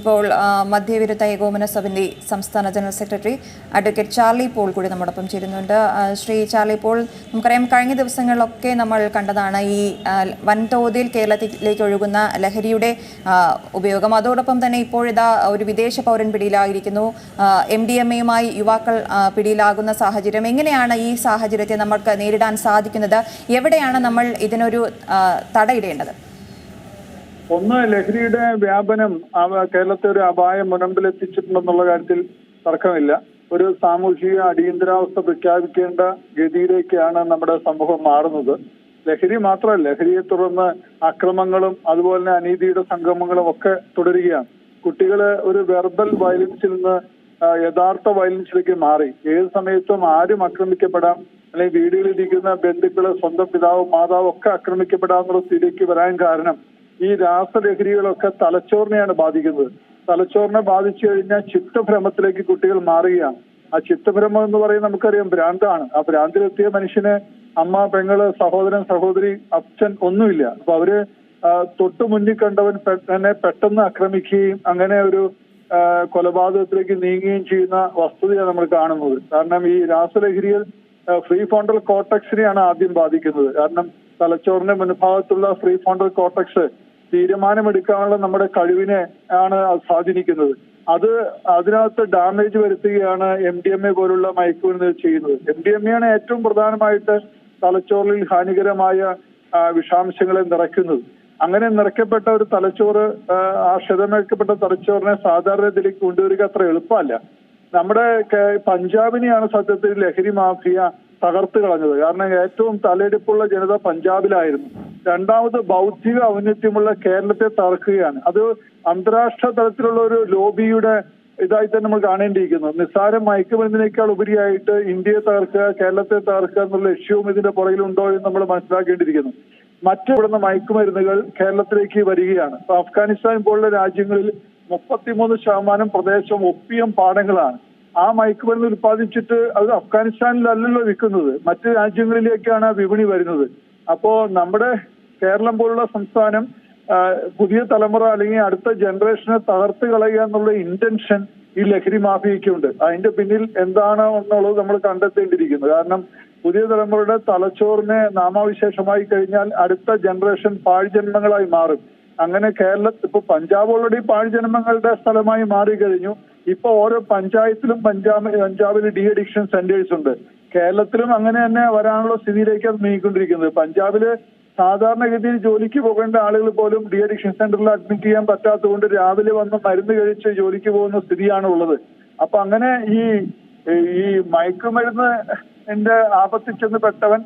ഇപ്പോൾ മധ്യവിരുദ്ധ ഏകോപന സമിതി സംസ്ഥാന general secretary advocate Charlie Paul കൂടി നമ്മോടൊപ്പം ചേരുന്നുണ്ട്. ശ്രീ ചാർലി പോൾ നമുക്കറിയാം കഴിഞ്ഞ ദിവസങ്ങളിലൊക്കെ നമ്മൾ കണ്ടതാണ് ഈ വൻതോതിൽ കേരളത്തിലേക്ക് ഒഴുകുന്ന ലഹരിയുടെ ഉപയോഗം. അതോടൊപ്പം തന്നെ ഇപ്പോഴിതാ ഒരു വിദേശ പൗരൻ പിടിയിലായിരിക്കുന്നു. എം ഡി എം എയുമായി യുവാക്കൾ പിടിയിലാകുന്ന സാഹചര്യം. എങ്ങനെയാണ് ഈ സാഹചര്യത്തെ നമുക്ക് നേരിടാൻ സാധിക്കുന്നത്? എവിടെയാണ് നമ്മൾ ഇതിനൊരു തടയിടേണ്ടത്? ഒന്ന് ലഹരിയുടെ വ്യാപനം കേരളത്തെ ഒരു അപായം മുനമ്പിലെത്തിച്ചിട്ടുണ്ടെന്നുള്ള കാര്യത്തിൽ തർക്കമില്ല. ഒരു സാമൂഹിക അടിയന്തരാവസ്ഥ പ്രഖ്യാപിക്കേണ്ട ഗതിയിലേക്കാണ് നമ്മുടെ സമൂഹം മാറുന്നത്. ലഹരി മാത്രമല്ല ലഹരിയെ തുടർന്ന് അക്രമങ്ങളും അതുപോലെ തന്നെ അനീതിയുടെ സംഗമങ്ങളും ഒക്കെ തുടരുകയാണ്. കുട്ടികൾ ഒരു വെർബൽ വയലൻസിൽ നിന്ന് യഥാർത്ഥ വയലൻസിലേക്ക് മാറി. ഏത് സമയത്തും ആരും ആക്രമിക്കപ്പെടാം. അല്ലെങ്കിൽ വീടുകളിലിരിക്കുന്ന ബന്ധുക്കൾ സ്വന്തം പിതാവും മാതാവും ഒക്കെ ആക്രമിക്കപ്പെടാമെന്നുള്ള സ്ഥിതിക്ക് വരാൻ കാരണം ഈ രാസലഹരികളൊക്കെ തലച്ചോറിനെയാണ് ബാധിക്കുന്നത്. തലച്ചോറിനെ ബാധിച്ചു കഴിഞ്ഞാൽ ചിത്തഭ്രമത്തിലേക്ക് കുട്ടികൾ മാറുകയാണ്. ആ ചിത്തഭ്രമം എന്ന് പറയുന്നത് നമുക്കറിയാം ഭ്രാന്താണ്. ആ ഭ്രാന്തിലെത്തിയ മനുഷ്യന് അമ്മ പെങ്ങൾ സഹോദരൻ സഹോദരി അച്ഛൻ ഒന്നുമില്ല. അപ്പൊ അവർ തൊട്ടു മുന്നിൽ കണ്ടവൻ തന്നെ പെട്ടെന്ന് ആക്രമിക്കുകയും അങ്ങനെ ഒരു കൊലപാതകത്തിലേക്ക് നീങ്ങുകയും ചെയ്യുന്ന വസ്തുതയാണ് നമ്മൾ കാണുന്നത്. കാരണം ഈ രാസലഹരികൾ ഫ്രീ ഫോണ്ടൽ കോട്ടക്സിനെയാണ് ആദ്യം ബാധിക്കുന്നത്. കാരണം തലച്ചോറിന്റെ മുൻഭാഗത്തുള്ള ഫ്രീ ഫോണ്ടൽ കോട്ടക്സ് തീരുമാനമെടുക്കാനുള്ള നമ്മുടെ കഴിവിനെ ആണ് സ്വാധീനിക്കുന്നത്. അത് അതിനകത്ത് ഡാമേജ് വരുത്തുകയാണ് എം ഡി എം എ പോലുള്ള മയക്കുമരുന്ന് ചെയ്യുന്നത്. എം ഡി എം എ ആണ് ഏറ്റവും പ്രധാനമായിട്ട് തലച്ചോറിൽ ഹാനികരമായ വിഷാംശങ്ങളെ നിറയ്ക്കുന്നത്. അങ്ങനെ നിറയ്ക്കപ്പെട്ട ഒരു തലച്ചോറ് ആ, ക്ഷതമേക്കപ്പെട്ട തലച്ചോറിനെ സാധാരണത്തിലേക്ക് കൊണ്ടുവരിക അത്ര എളുപ്പമല്ല. നമ്മുടെ പഞ്ചാബിനെയാണ് സത്യത്തിൽ ലഹരി മാഫിയ തകർത്ത് കളഞ്ഞത്. കാരണം ഏറ്റവും തലയെടുപ്പുള്ള ജനത പഞ്ചാബിലായിരുന്നു. രണ്ടാമത് ബൗദ്ധിക ഔന്നത്യമുള്ള കേരളത്തെ തകർക്കുകയാണ്. അത് അന്താരാഷ്ട്ര തലത്തിലുള്ള ഒരു ലോബിയുടെ ഇതായി തന്നെ നമ്മൾ കാണേണ്ടിയിരിക്കുന്നു. നിസ്സാരം മയക്കുമരുന്നിനേക്കാൾ ഉപരിയായിട്ട് ഇന്ത്യയെ തകർക്കുക കേരളത്തെ തകർക്കുക എന്നുള്ള ലക്ഷ്യവും ഇതിന്റെ പുറകിലുണ്ടോ എന്ന് നമ്മൾ മനസ്സിലാക്കേണ്ടിയിരിക്കുന്നു. മറ്റു ഇവിടുന്ന് മയക്കുമരുന്നുകൾ കേരളത്തിലേക്ക് വരികയാണ്. അഫ്ഗാനിസ്ഥാൻ പോലുള്ള രാജ്യങ്ങളിൽ മുപ്പത്തിമൂന്ന് ശതമാനം പ്രദേശം ഒപ്പിയം പാടങ്ങളാണ്. ആ മയക്കുമരുന്ന് ഉത്പാദിച്ചിട്ട് അത് അഫ്ഗാനിസ്ഥാനിലല്ലല്ലോ വിൽക്കുന്നത്. മറ്റു രാജ്യങ്ങളിലേക്കാണ് ആ വിപണി വരുന്നത്. അപ്പോ നമ്മുടെ കേരളം പോലുള്ള സംസ്ഥാനം പുതിയ തലമുറ അല്ലെങ്കിൽ അടുത്ത ജനറേഷനെ തകർത്ത് കളയുക എന്നുള്ള ഇന്റൻഷൻ ഈ ലഹരി മാഫിയയ്ക്കുണ്ട്. അതിന്റെ പിന്നിൽ എന്താണ് എന്നുള്ളത് നമ്മൾ കണ്ടെത്തേണ്ടിയിരിക്കുന്നു. കാരണം പുതിയ തലമുറയുടെ തലച്ചോറിനെ നാമാവിശേഷമായി കഴിഞ്ഞാൽ അടുത്ത ജനറേഷൻ പാഴ്ജന്മങ്ങളായി മാറും. അങ്ങനെ കേരള ഇപ്പൊ പഞ്ചാബ് ഓൾറെഡി പാഴ്ജന്മങ്ങളുടെ സ്ഥലമായി മാറി കഴിഞ്ഞു ഇപ്പൊ ഓരോ പഞ്ചായത്തിലും പഞ്ചാബ് പഞ്ചാബിൽ ഡി അഡിക്ഷൻ സെന്റേഴ്സ് ഉണ്ട്. കേരളത്തിലും അങ്ങനെ തന്നെ വരാനുള്ള സ്ഥിതിയിലേക്ക് അത് നീങ്ങിക്കൊണ്ടിരിക്കുന്നത്. പഞ്ചാബിൽ സാധാരണഗതിയിൽ ജോലിക്ക് പോകേണ്ട ആളുകൾ പോലും ഡി അഡിക്ഷൻ സെന്ററിൽ അഡ്മിറ്റ് ചെയ്യാൻ പറ്റാത്തതുകൊണ്ട് രാവിലെ വന്ന് മരുന്ന് കഴിച്ച് ജോലിക്ക് പോകുന്ന സ്ഥിതിയാണ് ഉള്ളത്. അപ്പൊ അങ്ങനെ ഈ ഈ മയക്കുമരുന്ന് എന്റെ ആപത്തിൽ പെട്ടവൻ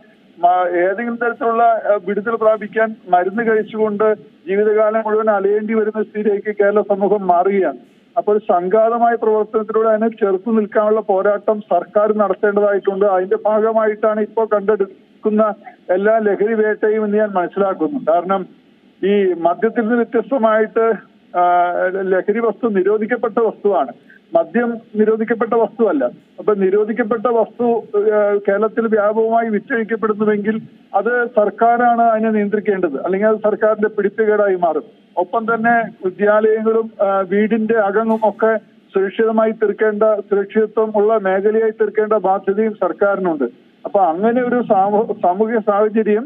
ഏതെങ്കിലും തരത്തിലുള്ള വിടുതൽ പ്രാപിക്കാൻ മരുന്ന് കഴിച്ചുകൊണ്ട് ജീവിതകാലം മുഴുവൻ അലയേണ്ടി വരുന്ന സ്ഥിതിയിലേക്ക് കേരള സമൂഹം മാറുകയാണ്. അപ്പോൾ സംഘാതമായ പ്രവർത്തനത്തിലൂടെ അതിനെ ചെറുത്തു നിൽക്കാനുള്ള പോരാട്ടം സർക്കാർ നടത്തേണ്ടതായിട്ടുണ്ട്. അതിന്റെ ഭാഗമായിട്ടാണ് ഇപ്പോൾ കണ്ടെടുക്കുന്ന എല്ലാ ലഹരി വേട്ടയും എന്ന് ഞാൻ മനസ്സിലാക്കുന്നു. കാരണം ഈ മദ്യത്തിൽ നിന്ന് വ്യത്യസ്തമായിട്ട് ലഹരി വസ്തു നിരോധിക്കപ്പെട്ട വസ്തുവാണ്. മദ്യം നിരോധിക്കപ്പെട്ട വസ്തുവല്ല. അപ്പൊ നിരോധിക്കപ്പെട്ട വസ്തു കേരളത്തിൽ വ്യാപകമായി വിറ്റഴിക്കപ്പെടുന്നുവെങ്കിൽ അത് സർക്കാരാണ് അതിനെ നിയന്ത്രിക്കേണ്ടത്. അല്ലെങ്കിൽ അത് സർക്കാരിന്റെ പിടിപ്പുകേടായി മാറും. ഒപ്പം തന്നെ വിദ്യാലയങ്ങളും വീടിന്റെ അകങ്ങും ഒക്കെ സുരക്ഷിതമായി തീർക്കേണ്ട സുരക്ഷിതത്വം ഉള്ള മേഖലയായി തീർക്കേണ്ട ബാധ്യതയും സർക്കാരിനുണ്ട്. അപ്പൊ അങ്ങനെ ഒരു സാമൂഹിക സാഹചര്യം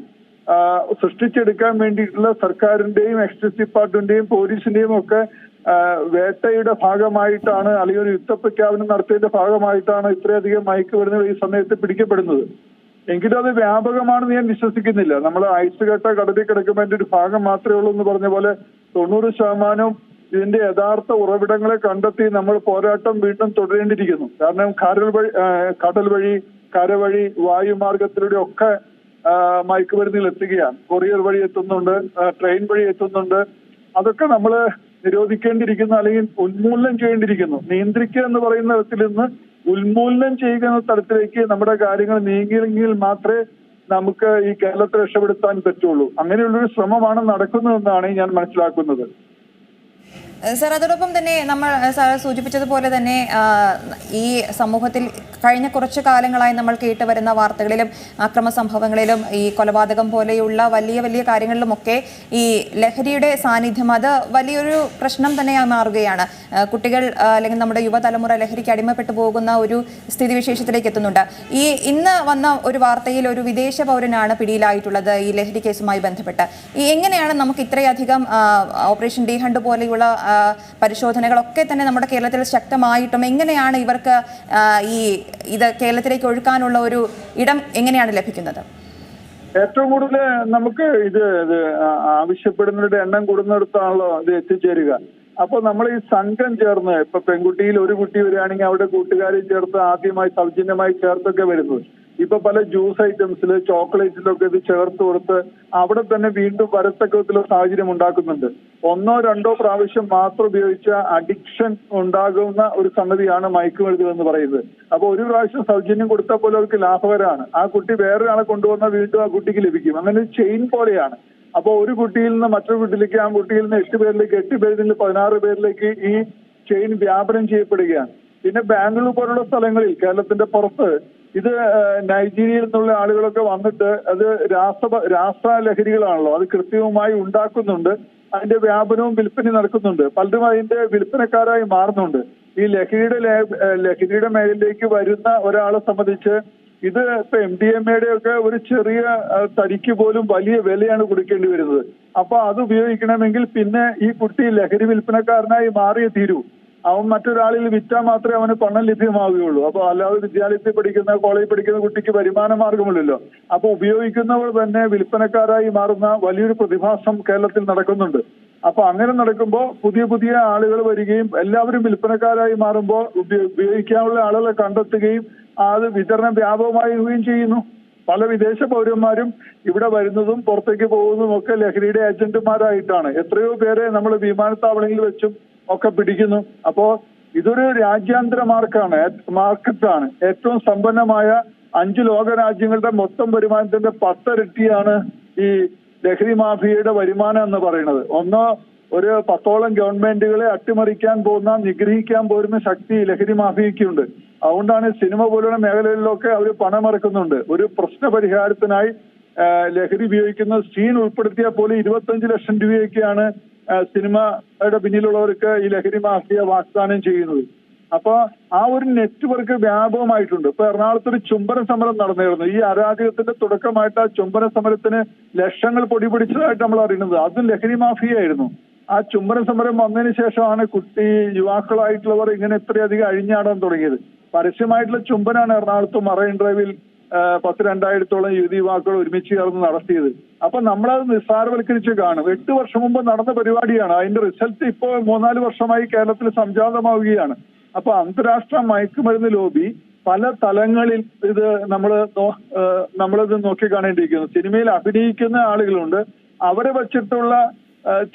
സൃഷ്ടിച്ചെടുക്കാൻ വേണ്ടിയിട്ടുള്ള സർക്കാരിന്റെയും എക്സൈസ് ഡിപ്പാർട്ട്മെന്റിന്റെയും പോലീസിന്റെയും ഒക്കെ വേട്ടയുടെ ഭാഗമായിട്ടാണ് അല്ലെങ്കിൽ ഒരു യുദ്ധപ്രഖ്യാപനം നടത്തിയതിന്റെ ഭാഗമായിട്ടാണ് ഇത്രയധികം മയക്കുമരുന്നുകൾ ഈ സമയത്ത് പിടിക്കപ്പെടുന്നത്. എങ്കിലും അത് വ്യാപകമാണെന്ന് ഞാൻ വിശ്വസിക്കുന്നില്ല. നമ്മൾ ഐസ് കട്ട കടലിൽ കിടക്കുമ്പോൾ അതിന്റെ ഒരു ഭാഗം മാത്രമേ ഉള്ളൂ എന്ന് പറഞ്ഞ പോലെ തൊണ്ണൂറ് ശതമാനവും ഇതിന്റെ യഥാർത്ഥ ഉറവിടങ്ങളെ കണ്ടെത്തി നമ്മൾ പോരാട്ടം വീണ്ടും തുടരേണ്ടിയിരിക്കുന്നു. കാരണം കരൽ വഴി കടൽ വഴി കരവഴി വായുമാർഗത്തിലൂടെ ഒക്കെ മയക്കുമരുന്നിൽ എത്തുകയാണ്. കൊറിയർ വഴി എത്തുന്നുണ്ട് ട്രെയിൻ വഴി എത്തുന്നുണ്ട്. അതൊക്കെ നമ്മൾ നിരോധിക്കേണ്ടിയിരിക്കുന്നു അല്ലെങ്കിൽ ഉന്മൂലനം ചെയ്യേണ്ടിയിരിക്കുന്നു. നിയന്ത്രിക്കുക എന്ന് പറയുന്ന തരത്തിൽ നിന്ന് ഉന്മൂലനം ചെയ്യുക എന്ന തരത്തിലേക്ക് നമ്മുടെ കാര്യങ്ങൾ നീങ്ങിയെങ്കിൽ മാത്രമേ നമുക്ക് ഈ കേരളത്തെ രക്ഷപ്പെടുത്താൻ പറ്റുള്ളൂ. അങ്ങനെയുള്ളൊരു ശ്രമമാണ് നടക്കുന്നതെന്നാണ് ഞാൻ മനസ്സിലാക്കുന്നത്. സർ അതോടൊപ്പം തന്നെ നമ്മൾ സാർ സൂചിപ്പിച്ചതുപോലെ തന്നെ ഈ സമൂഹത്തിൽ കഴിഞ്ഞ കുറച്ച് കാലങ്ങളായി നമ്മൾ കേട്ട് വരുന്ന വാർത്തകളിലും അക്രമ സംഭവങ്ങളിലും ഈ കൊലപാതകം പോലെയുള്ള വലിയ വലിയ കാര്യങ്ങളിലുമൊക്കെ ഈ ലഹരിയുടെ സാന്നിധ്യം അത് വലിയൊരു പ്രശ്നം തന്നെയായി മാറുകയാണ്. കുട്ടികൾ അല്ലെങ്കിൽ നമ്മുടെ യുവതലമുറ ലഹരിക്ക് അടിമപ്പെട്ടു പോകുന്ന ഒരു സ്ഥിതിവിശേഷത്തിലേക്ക് എത്തുന്നുണ്ട്. ഈ ഇന്ന് വന്ന ഒരു വാർത്തയിൽ ഒരു വിദേശ പൗരനാണ് പിടിയിലായിട്ടുള്ളത് ഈ ലഹരി കേസുമായി ബന്ധപ്പെട്ട്. ഈ എങ്ങനെയാണ് നമുക്ക് ഇത്രയധികം ഓപ്പറേഷൻ ഡി ഹണ്ട് പോലെയുള്ള പരിശോധനകളൊക്കെ തന്നെ നമ്മുടെ കേരളത്തിൽ ശക്തമായിട്ടും എങ്ങനെയാണ് ഇവർക്ക് ഈ ഇത് കേരളത്തിലേക്ക് ഒഴുക്കാനുള്ള ഒരു ഇടം എങ്ങനെയാണ് ലഭിക്കുന്നത്? ഏറ്റവും കൂടുതൽ നമുക്ക് ഇത് ആവശ്യപ്പെടുന്നവരുടെ എണ്ണം കൂടുന്നിടത്താണല്ലോ ഇത് എത്തിച്ചേരുക. അപ്പൊ നമ്മൾ ഈ സംഘം ചേർന്ന് ഇപ്പൊ പെൺകുട്ടിയിൽ ഒരു കുട്ടി വരികയാണെങ്കിൽ അവിടെ കൂട്ടുകാരെ ചേർത്ത് ആദ്യമായി സൗജന്യമായി ചേർത്തൊക്കെ വരുന്നത്. ഇപ്പൊ പല ജ്യൂസ് ഐറ്റംസിൽ ചോക്ലേറ്റിലൊക്കെ ഇത് ചേർത്ത് കൊടുത്ത് അവിടെ തന്നെ വീണ്ടും വരത്തക്കത്തിലുള്ള സാഹചര്യം ഉണ്ടാക്കുന്നുണ്ട്. ഒന്നോ രണ്ടോ പ്രാവശ്യം മാത്രം ഉപയോഗിച്ച അഡിക്ഷൻ ഉണ്ടാകുന്ന ഒരു സംഗതിയാണ് മയക്കുമരുന്ന് എന്ന് പറയുന്നത്. അപ്പൊ ഒരു പ്രാവശ്യം സൗജന്യം കൊടുത്താൽ പോലും അവർക്ക് ലാഭകരമാണ്. ആ കുട്ടി വേറൊരാളെ കൊണ്ടുവന്നാൽ വീണ്ടും ആ കുട്ടിക്ക് ലഭിക്കും. അങ്ങനെ ഒരു ചെയിൻ പോലെയാണ്. അപ്പൊ ഒരു കുട്ടിയിൽ നിന്ന് മറ്റൊരു കുട്ടിയിലേക്ക് ആ കുട്ടിയിൽ നിന്ന് എട്ട് പേരിലേക്ക് എട്ട് പേരിൽ നിന്ന് പതിനാറ് പേരിലേക്ക് ഈ ചെയിൻ വ്യാപനം ചെയ്യപ്പെടുകയാണ്. പിന്നെ ബാംഗ്ലൂർ പോലുള്ള സ്ഥലങ്ങളിൽ കേരളത്തിന്റെ പുറത്ത് ഇത് നൈജീരിയയിൽ നിന്നുള്ള ആളുകളൊക്കെ വന്നിട്ട് അത് രാസ രാഷ്ട്ര ലഹരികളാണല്ലോ അത് കൃത്യവുമായി ഉണ്ടാക്കുന്നുണ്ട്. അതിന്റെ വ്യാപനവും വിൽപ്പനയും നടക്കുന്നുണ്ട്. പലരും അതിന്റെ വിൽപ്പനക്കാരായി മാറുന്നുണ്ട്. ഈ ലഹരിയുടെ ലഹരിയുടെ മേഖലയിലേക്ക് വരുന്ന ഒരാളെ സംബന്ധിച്ച് ഇത് ഇപ്പൊ എം ഡി എം എയുടെ ഒക്കെ ഒരു ചെറിയ തരിക്ക് പോലും വലിയ വിലയാണ് കൊടുക്കേണ്ടി വരുന്നത്. അപ്പൊ അത് ഉപയോഗിക്കണമെങ്കിൽ പിന്നെ ഈ കുട്ടി ലഹരി വിൽപ്പനക്കാരനായി മാറിയേ തീരൂ. അവൻ മറ്റൊരാളിൽ വിറ്റാൽ മാത്രമേ അവന് പണം ലഭ്യമാവുകയുള്ളൂ. അപ്പൊ അല്ലാതെ വിദ്യാലയത്തിൽ പഠിക്കുന്ന കോളേജിൽ പഠിക്കുന്ന കുട്ടിക്ക് വരുമാന മാർഗമില്ലല്ലോ അപ്പൊ ഉപയോഗിക്കുന്നവർ തന്നെ വിൽപ്പനക്കാരായി മാറുന്ന വലിയൊരു പ്രതിഭാസം കേരളത്തിൽ നടക്കുന്നുണ്ട്. അപ്പൊ അങ്ങനെ നടക്കുമ്പോൾ പുതിയ പുതിയ ആളുകൾ വരികയും എല്ലാവരും വിൽപ്പനക്കാരായി മാറുമ്പോൾ ഉപയോ- ഉപയോഗിക്കാനുള്ള ആളുകളെ കണ്ടെത്തുകയും അത് വിതരണം വ്യാപകമാകുകയും ചെയ്യുന്നു. പല വിദേശ പൗരന്മാരും ഇവിടെ വരുന്നതും പുറത്തേക്ക് പോകുന്നതും ഒക്കെ ലഹരിയുടെ ഏജന്റുമാരായിട്ടാണ്. എത്രയോ പേരെ നമ്മൾ വിമാനത്താവളങ്ങളിൽ വെച്ചും ഒക്കെ പിടിക്കുന്നു. അപ്പോ ഇതൊരു രാജ്യാന്തര മാർക്കാണ്. മാർക്കറ്റാണ്. ഏറ്റവും സമ്പന്നമായ അഞ്ച് ലോക രാജ്യങ്ങളുടെ മൊത്തം വരുമാനത്തിന്റെ പത്തരട്ടിയാണ് ഈ ലഹരി മാഫിയയുടെ വരുമാനം എന്ന് പറയുന്നത്. ഒന്ന് ഒരു പത്തോളം ഗവൺമെന്റുകളെ അട്ടിമറിക്കാൻ പോകുന്ന നിഗ്രഹിക്കാൻ പോരുന്ന ശക്തി ലഹരി മാഫിയയ്ക്കുണ്ട്. അതുകൊണ്ടാണ് സിനിമ പോലുള്ള മേഖലകളിലൊക്കെ അവർ പണമിറക്കുന്നുണ്ട്. ഒരു പ്രശ്ന പരിഹാരത്തിനായി ലഹരി ഉപയോഗിക്കുന്ന സീൻ ഉൾപ്പെടുത്തിയ പോലെ ഇരുപത്തഞ്ച് ലക്ഷം രൂപയൊക്കെയാണ് സിനിമയുടെ പിന്നിലുള്ളവർക്ക് ഈ ലഹരി മാഫിയ വാഗ്ദാനം ചെയ്യുന്നത്. അപ്പൊ ആ ഒരു നെറ്റ്വർക്ക് വ്യാപകമായിട്ടുണ്ട്. ഇപ്പൊ എറണാകുളത്ത് ഒരു ചുംബന സമരം നടന്നിരുന്നു ഈ അരാജകത്തിന്റെ തുടക്കമായിട്ട് ആ ചുംബന സമരത്തിന് ലക്ഷങ്ങൾ പൊടി പിടിച്ചതായിട്ട് നമ്മൾ അറിയുന്നത്. അതും ലഹരി മാഫിയായിരുന്നു ആ ചുംബന സമരം വന്നതിന് ശേഷമാണ് കുട്ടി യുവാക്കളായിട്ടുള്ളവർ ഇങ്ങനെ ഇത്രയധികം അഴിഞ്ഞാടാൻ തുടങ്ങിയത്. പരസ്യമായിട്ടുള്ള ചുംബനാണ് എറണാകുളത്ത് മറൈൻ ഡ്രൈവിൽ പത്ത് രണ്ടായിരത്തോളം യുവതി യുവാക്കൾ ഒരുമിച്ച് ചേർന്ന് നടത്തിയത്. അപ്പൊ നമ്മളത് നിസ്സാരവൽക്കരിച്ച് കാണും. എട്ട് വർഷം മുമ്പ് നടന്ന പരിപാടിയാണ്. അതിന്റെ റിസൾട്ട് ഇപ്പോൾ മൂന്നാൽ വർഷമായി കേരളത്തിൽ സംജാതമാവുകയാണ്. അപ്പൊ അന്താരാഷ്ട്ര മയക്കുമരുന്ന് ലോബി പല തലങ്ങളിൽ ഇത് നമ്മൾ നമ്മളിത് നോക്കി കാണേണ്ടിയിരിക്കുന്നു സിനിമയിൽ അഭിനയിക്കുന്ന ആളുകളുണ്ട്. അവരെ വച്ചിട്ടുള്ള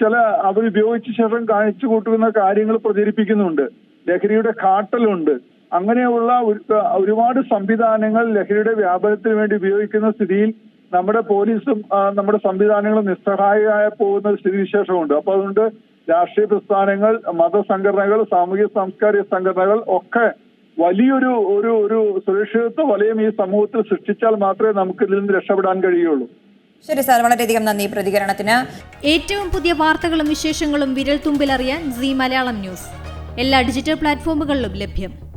ചില അവരുപയോഗിച്ച ശേഷം കാണിച്ചു കൂട്ടുന്ന കാര്യങ്ങൾ പ്രചരിപ്പിക്കുന്നുണ്ട്. ലഹരിയുടെ കാട്ടലുണ്ട്. അങ്ങനെയുള്ള ഒരു- ഒരുപാട് സംവിധാനങ്ങൾ ലഹരിയുടെ വ്യാപനത്തിന് വേണ്ടി ഉപയോഗിക്കുന്ന സ്ഥിതിയിൽ നമ്മുടെ പോലീസും നമ്മുടെ സംവിധാനങ്ങളും നിസ്സഹായമായ പോകുന്ന സ്ഥിതിവിശേഷമുണ്ട്. അപ്പൊ അതുകൊണ്ട് രാഷ്ട്രീയ പ്രസ്ഥാനങ്ങൾ മതസംഘടനകൾ സാമൂഹ്യ സാംസ്കാരിക സംഘടനകൾ ഒക്കെ വലിയൊരു ഒരു ഒരു സുരക്ഷിതത്വ വലയം ഈ സമൂഹത്തിൽ സൃഷ്ടിച്ചാൽ മാത്രമേ നമുക്ക് ഇതിൽ നിന്ന് രക്ഷപ്പെടാൻ കഴിയുള്ളൂ. ശരി സാർ വളരെയധികം നന്ദി പ്രതികരണത്തിന്. ഏറ്റവും പുതിയ വാർത്തകളും വിശേഷങ്ങളും വിരൽ തുമ്പിലറിയാൻ സി മലയാളം ന്യൂസ്. എല്ലാ ഡിജിറ്റൽ പ്ലാറ്റ്ഫോമുകളിലും ലഭ്യം.